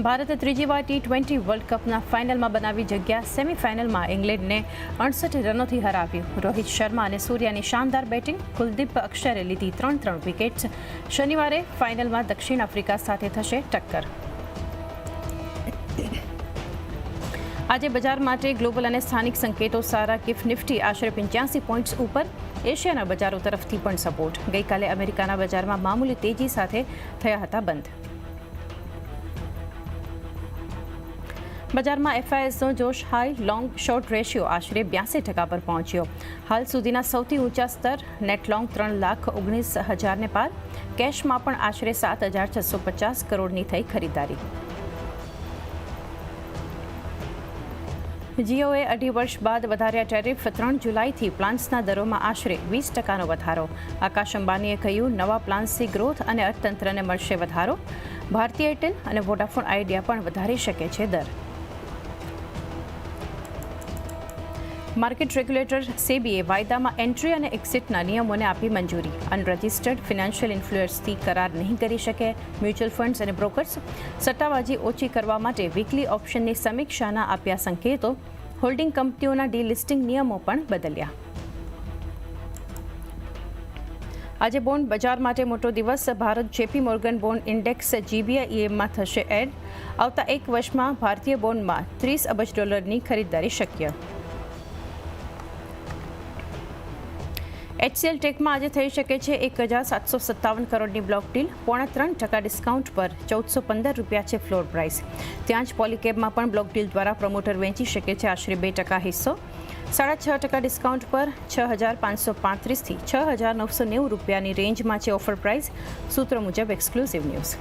ભારત ત્રીજી વાર T twenty world કપના ફાઇનલમાં બનાવી જગ્યા. સેમીફાઇનલમાં ઇંગ્લેન્ડને અડસઠ રનોથી હરાવ્યું. રોહિત શર્મા અને સૂર્યાની શાનદાર બેટિંગ કુલદીપ અક્ષરે લીધી ત્રણ ત્રણ વિકેટ્સ શનિવારે ફાઇનલમાં દક્ષિણ આફ્રિકા સાથે થશે ટક્કર. આજે બજાર માટે ગ્લોબલ અને સ્થાનિક સંકેતો સારા. ગિફ્ટ નિફ્ટી આશરે પંચ્યાસી પોઈન્ટ્સ ઉપર. એશિયાના બજારો તરફથી પણ સપોર્ટ. ગઈકાલે અમેરિકાના બજારમાં મામૂલી તેજી સાથે થયા હતા બંધ. બજારમાં એફઆઈએસનો જોશ હાઈ, લોંગ શોર્ટ રેશિયો આશરે બ્યાસી ટકા પર પહોંચ્યો. હાલ સુધીના સૌથી ઊંચા સ્તર નેટ લોંગ ત્રણ લાખ ઓગણીસ હજારને પાર. કેશમાં પણ આશરે સાત હજાર છસો પચાસ કરોડની થઈ ખરીદારી. જીઓએ અઢી વર્ષ બાદ વધાર્યા ટેરિફ ત્રણ જુલાઈથી પ્લાન્સના દરોમાં આશરે વીસ ટકાનો વધારો. આકાશ અંબાનીએ કહ્યું, નવા પ્લાન્સથી ગ્રોથ અને અર્થતંત્રને મળશે વધારો. ભારતીય એરટેલ અને વોડાફોન આઈડિયા પણ વધારી શકે છે દર. માર્કેટ રેગ્યુલેટર સેબીએ વાયદામાં એન્ટ્રી અને એક્ઝિટના નિયમોને આપી મંજૂરી. અનરજિસ્ટર્ડ ફિનાન્શિયલ ઇન્ફ્લુઅર્સથી કરાર નહીં કરી શકે. મ્યુચ્યુઅલ ફંડ્સ અને બ્રોકર્સ સટ્ટાબાજી ઓછી કરવા માટે વીકલી ઓપ્શનની સમીક્ષાના આપ્યા સંકેતો. હોલ્ડિંગ કંપનીઓના ડીલિસ્ટિંગ નિયમો પણ બદલ્યા. આજે બોન્ડ બજાર માટે મોટો દિવસ. Bharat JP Morgan bond index જીબીઆઈએમમાં થશે એડ. આવતા એક વર્ષમાં ભારતીય બોન્ડમાં ત્રીસ અબજ ડોલરની ખરીદદારી શક્ય. એચસીએલ ટેકમાં આજે થઈ શકે છે એક હજાર સાતસો સત્તાવન કરોડની બ્લોક ડીલ. પોણા ત્રણ ટકા ડિસ્કાઉન્ટ પર ચૌદસો પંદર રૂપિયા છે ફ્લોર પ્રાઇસ. ત્યાં જ પોલીકેબમાં પણ બ્લોક ડીલ દ્વારા પ્રમોટર વેચી શકે છે આશરે બે ટકા હિસ્સો. સાડા છ ટકા ડિસ્કાઉન્ટ પર છ હજાર પાંચસો પાંત્રીસથી છ હજાર નવસો નેવું રૂપિયાની રેન્જમાં છે ઓફર પ્રાઇસ. સૂત્રો મુજબ એક્સક્લુઝિવ ન્યૂઝ.